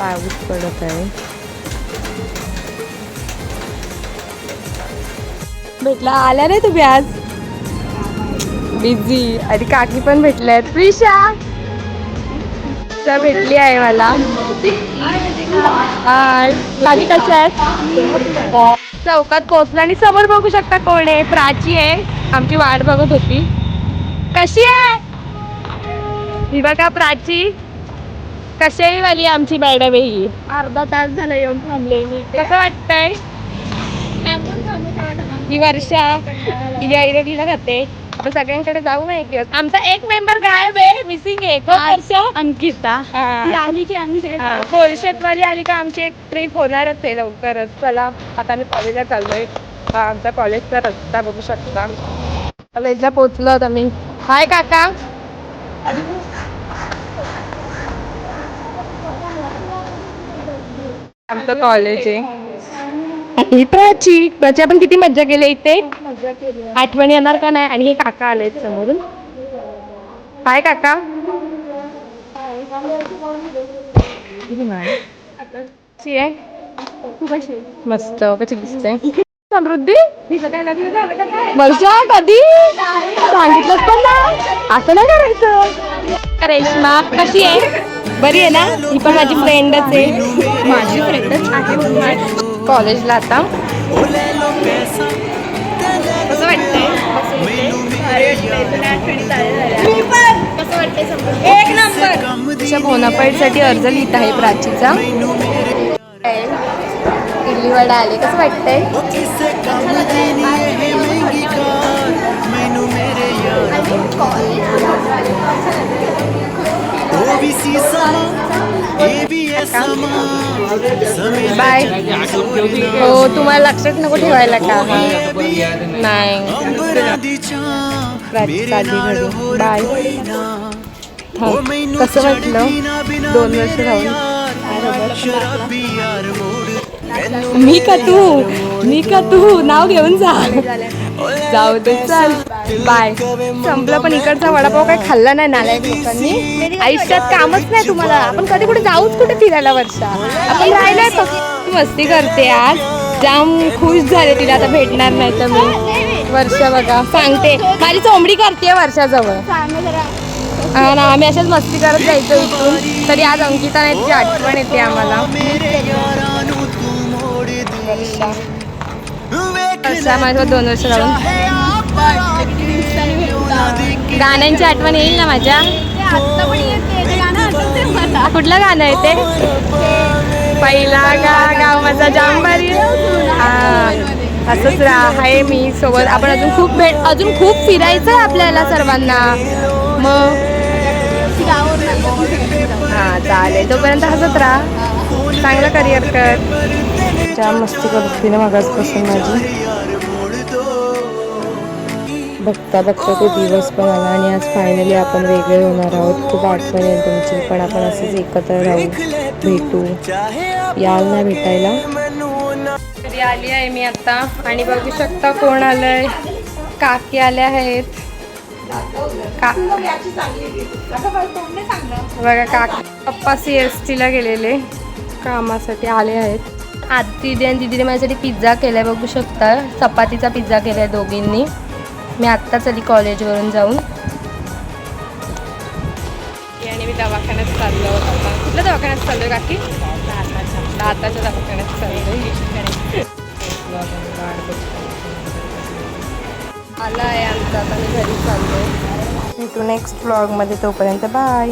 पाऊस पडत आहे. भेटला आल्या नाही तुम्ही आज? बिझी आणि काकी पण भेटल्या आहेत. प्रिशा तर भेटली आहे मला. हाय काकी कशा आहेत? चौकात पोहोचला आणि समोर बघू शकता कोण आहे. प्राची आहे. आमची वाट बघत होती. कशी आहे? ही बघा प्राची. कशाही वाली आमची मॅडम आहे ही अर्धा तास झाला येऊन थांबले मी. कसं वाटतंय? ही वर्षा ही आईला खाते आपण सगळ्यांकडे जाऊ ना एक दिवस. आमचा एक मेंबर गायब आहे मिसिंग आहे. कोण वर्षा? अंकिता. ती हा. आली की आम्ही हा, कोळशेतवाली आली का आमची एक ट्रिप होणारच आहे लवकरच. चला आता मी कॉलेजला चाललोय. हा आमचा कॉलेजचा रस्ता बघू शकता. कॉलेजला आता मी. हाय काका. आमचं कॉलेज आहे. ही प्राची प्राची आपण किती मज्जा केली इथे? आठवण येणार का नाही? आणि हे काका आलेत समोरून. हाय काका. मस्त कशी दिसते? समृद्धी? काय काय? वर्षा कधी? सांगितलंच पण ना. असं नाही करायचं. रेश्मा कशी आहे? बरी आहे ना? ही पण माझी फ्रेंडच आहे. माझी फ्रेंडच आहे. कॉलेजला आता. कसं वाटतंय? एक नंबर अर्ज लिहित आहे प्राचीचा. इडली वडा आले. कसं वाटतंय? बाय हो तुम्हाला लक्षात नको ठेवायला का? नाही. बाय. हो, कसं वाटलं? दोन वर्ष राहून. मी का तू? मी का तू? नाव घेऊन जा. जाऊ दे चल. बाय संपलं पण इकडचा वडापाव काय खाल्ला नाही नालायक लोकांनी. आयुष्यात कामच नाही तुम्हाला. आपण कधी कुठे जाऊच कुठे फिरायला वर्षा. आपण राहिलोय फक्त. मस्ती करते आज. जाम खुश झाले तिला आता भेटणार नाही तर मी. वर्षा बघा सांगते. माझी चोंबडी करते वर्षाजवळ. हा ना आम्ही अशाच मस्ती करत जायचो इथून. तरी आज अंकिता नाही तिची आठवण येते आम्हाला. वर्षा माझ्यासोबत दोन वर्ष राहून. गाण्यांची आठवण येईल ना माझ्या? कुठलं गाणं आहे ते? पहिला गा गाव माझा जांबारी हा असंच रा- आहे मी सोबत. आपण अजून खूप भेट अजून खूप फिरायचं आहे आपल्याला सर्वांना. मग? हा चालेल. तोपर्यंत हसत राहा. चांगलं करिअर कर. जाम मस्ती करते ना मगाचपासून माझी. बघता बघता तो दिवस पण आला आणि आज फायनली आपण वेगळे होणार आहोत. खूप आठवण येईल तुमची पण आपण असंच एकत्र राहू भेटू. याल ना भेटायला. घरी आली आहे मी आता आणि बघू शकता कोण आलंय. काकी आल्या आहेत. का बघा काकी पप्पा सी एस टीला गेलेले. कामासाठी आले आहेत. आधी दिदी आणि दिदीने माझ्यासाठी पिझ्झा केलाय बघू शकता. चपातीचा पिझ्झा केलाय दोघींनी. मी आत्ताच आली कॉलेजवरून जाऊन. आणि मी दवाखान्यात चाललो कुठल्या दवाखान्यात चाललोय काकी? दाताच्या दवाखान्यात चाललोय. आला आहे आमचा आता मी घरी चाललो भेटू नेक्स्ट ब्लॉगमध्ये तोपर्यंत. बाय